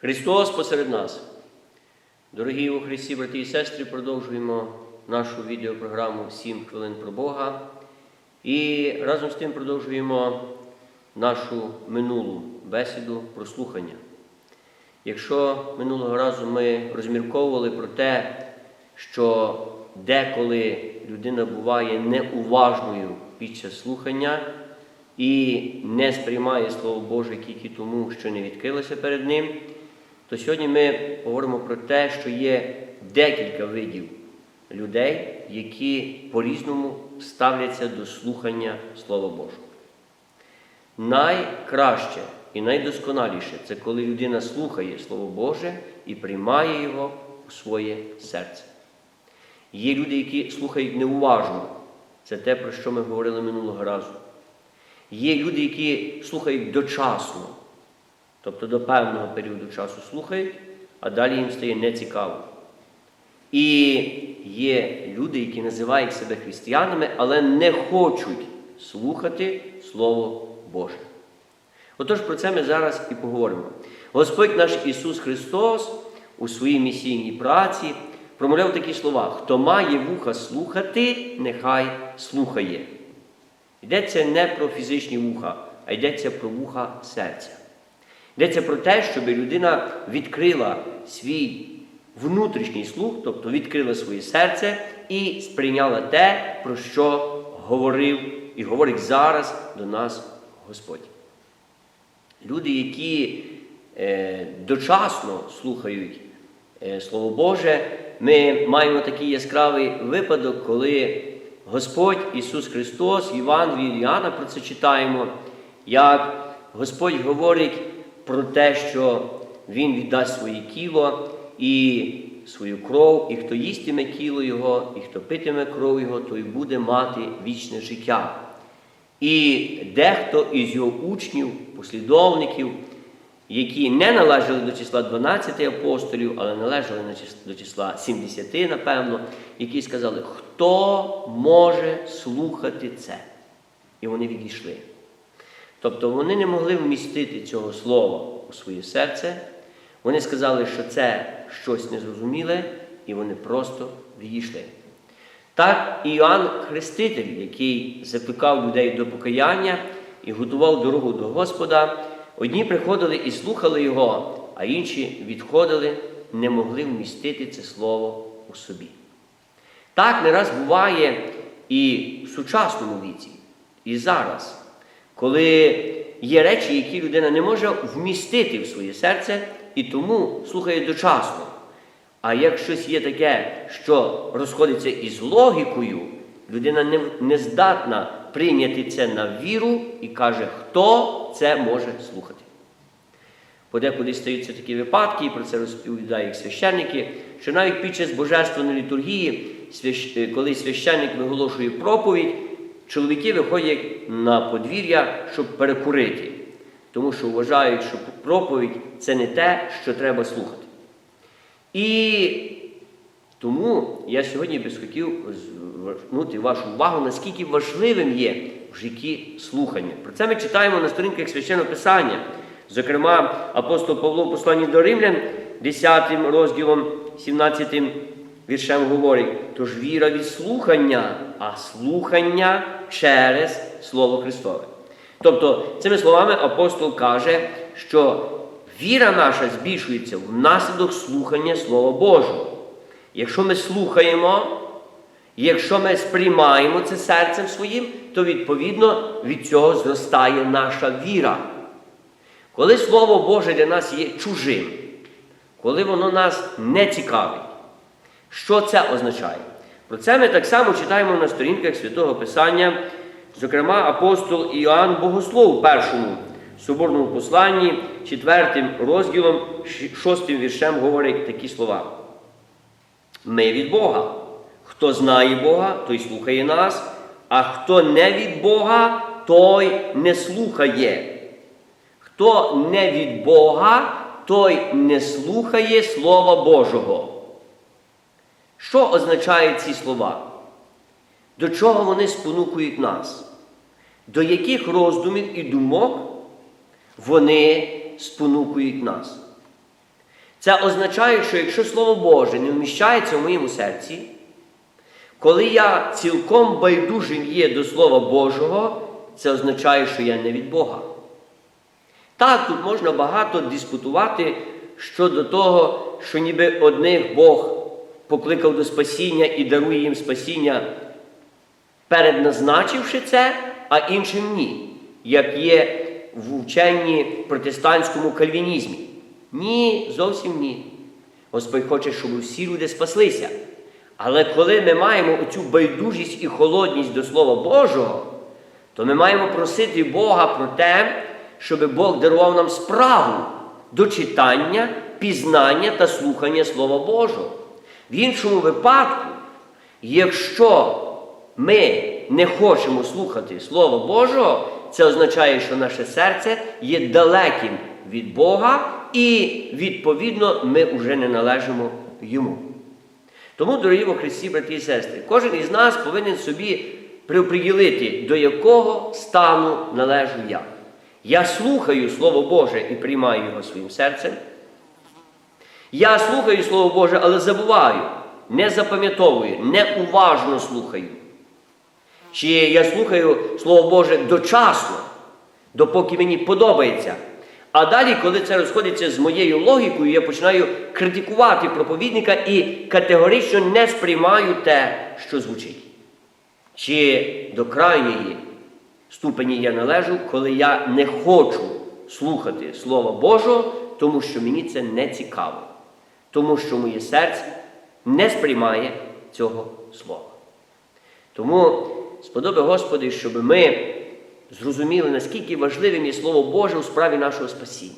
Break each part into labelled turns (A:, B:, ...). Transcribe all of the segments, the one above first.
A: Христос посеред нас. Дорогі у Христі, брати і сестри, продовжуємо нашу відеопрограму «7 хвилин про Бога. І разом з тим продовжуємо нашу минулу бесіду про слухання. Якщо минулого разу ми розмірковували про те, що деколи людина буває неуважною під час слухання і не сприймає Слово Боже тільки тому, що не відкрилося перед ним, то сьогодні ми говоримо про те, що є декілька видів людей, які по-різному ставляться до слухання Слова Божого. Найкраще і найдосконаліше це коли людина слухає Слово Боже і приймає його у своє серце. Є люди, які слухають неуважно. Це те, про що ми говорили минулого разу. Є люди, які слухають дочасно, тобто до певного періоду часу слухають, а далі їм стає нецікаво. І є люди, які називають себе християнами, але не хочуть слухати Слово Боже. Отож, про це ми зараз і поговоримо. Господь наш Ісус Христос у своїй місійній праці промовляв такі слова: хто має вуха слухати, нехай слухає. Йдеться не про фізичні вуха, а йдеться про вуха серця. Йдеться про те, щоб людина відкрила свій внутрішній слух, тобто відкрила своє серце і сприйняла те, про що говорив і говорить зараз до нас Господь. Люди, які е, дочасно слухають е, Слово Боже, ми маємо такий яскравий випадок, коли Господь Ісус Христос, Іван від Іоанна, про це читаємо, як Господь говорить про те, що Він віддасть своє тіло і свою кров, і хто їстиме тіло Його, і хто питиме кров Його, той буде мати вічне життя. І дехто із його учнів, послідовників, які не належали до числа 12 апостолів, але належали до числа 70, напевно, які сказали, хто може слухати це? І вони відійшли. Тобто вони не могли вмістити цього слова у своє серце. Вони сказали, що це щось незрозуміле, і вони просто відійшли. Так Іоанн Хреститель, який закликав людей до покаяння і готував дорогу до Господа, одні приходили і слухали його, а інші відходили, не могли вмістити це слово у собі. Так не раз буває і в сучасному віці, і зараз, коли є речі, які людина не може вмістити в своє серце і тому слухає дочасно. А як щось є таке, що розходиться із логікою, людина не, не здатна прийняти це на віру і каже, хто це може слухати. Подекуди стаються такі випадки, і про це розповідають священники, що навіть під час божественної літургії, коли священник виголошує проповідь, чоловіки виходять на подвір'я, щоб перекурити, тому що вважають, що проповідь це не те, що треба слухати. І тому я сьогодні би хотів звернути вашу увагу, наскільки важливим є в житті слухання. Про це ми читаємо на сторінках священного Писання. Зокрема, апостол Павло посланні до Римлян, 10 розділом, 17 віршем говорить: тож віра від слухання, а слухання через Слово Христове. Тобто, цими словами апостол каже, що Віра наша збільшується внаслідок слухання Слова Божого. Якщо ми слухаємо, якщо ми сприймаємо це серцем своїм, то відповідно від цього зростає наша віра. Коли Слово Боже для нас є чужим, коли воно нас не цікавить, що це означає? Про це ми так само читаємо на сторінках Святого Писання, зокрема, апостол Іоанн Богослов першому соборному посланні, четвертим розділом, шостим віршем говорить такі слова. Ми від Бога. Хто знає Бога, той слухає нас, а хто не від Бога, той не слухає. Хто не від Бога, той не слухає Слова Божого. Що означають ці слова? До чого вони спонукують нас? До яких роздумів і думок вони спонукують нас. Це означає, що якщо Слово Боже не вміщається в моєму серці, коли я цілком байдужим є до Слова Божого, це означає, що я не від Бога. Так, тут можна багато дискутувати щодо того, що ніби одних Бог покликав до спасіння і дарує їм спасіння, передназначивши це, а іншим ні, як є в вченні протестантському кальвінізмі. Ні, зовсім ні. Господь хоче, щоб всі люди спаслися. Але коли ми маємо оцю байдужість і холодність до Слова Божого, то ми маємо просити Бога про те, щоб Бог дарував нам справу до читання, пізнання та слухання Слова Божого. В іншому випадку, якщо ми не хочемо слухати Слова Божого, це означає, що наше серце є далеким від Бога, і, відповідно, ми вже не належимо Йому. Тому, дорогі во Христі, брати і сестри, кожен із нас повинен собі приоприділити, до якого стану належу я. Я слухаю Слово Боже і приймаю його своїм серцем. Я слухаю Слово Боже, але забуваю, не запам'ятовую, неуважно слухаю. Чи я слухаю Слово Боже дочасно, допоки мені подобається. А далі, коли це розходиться з моєю логікою, я починаю критикувати проповідника і категорично не сприймаю те, що звучить. Чи до крайньої ступені я належу, коли я не хочу слухати Слова Божого, тому що мені це не цікаво, тому що моє серце не сприймає цього слова. Тому сподоби Господи, щоб ми зрозуміли, наскільки важливим є Слово Боже у справі нашого спасіння,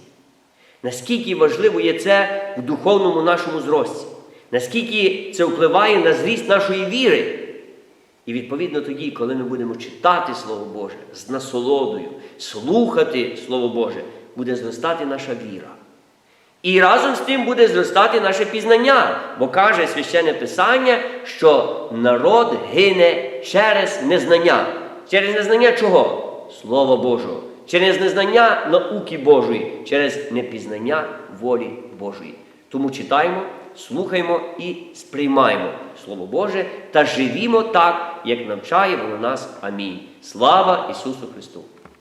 A: наскільки важливо є це в духовному нашому зрості, наскільки це впливає на зріст нашої віри. І відповідно тоді, коли ми будемо читати Слово Боже з насолодою, слухати Слово Боже, буде зростати наша віра. І разом з тим буде зростати наше пізнання, бо каже священне Писання, що народ гине через незнання. Через незнання чого? Слова Божого. Через незнання науки Божої, через непізнання волі Божої. Тому читаємо, слухаємо і сприймаємо Слово Боже та живімо так, як навчає воно нас. Амінь. Слава Ісусу Христу!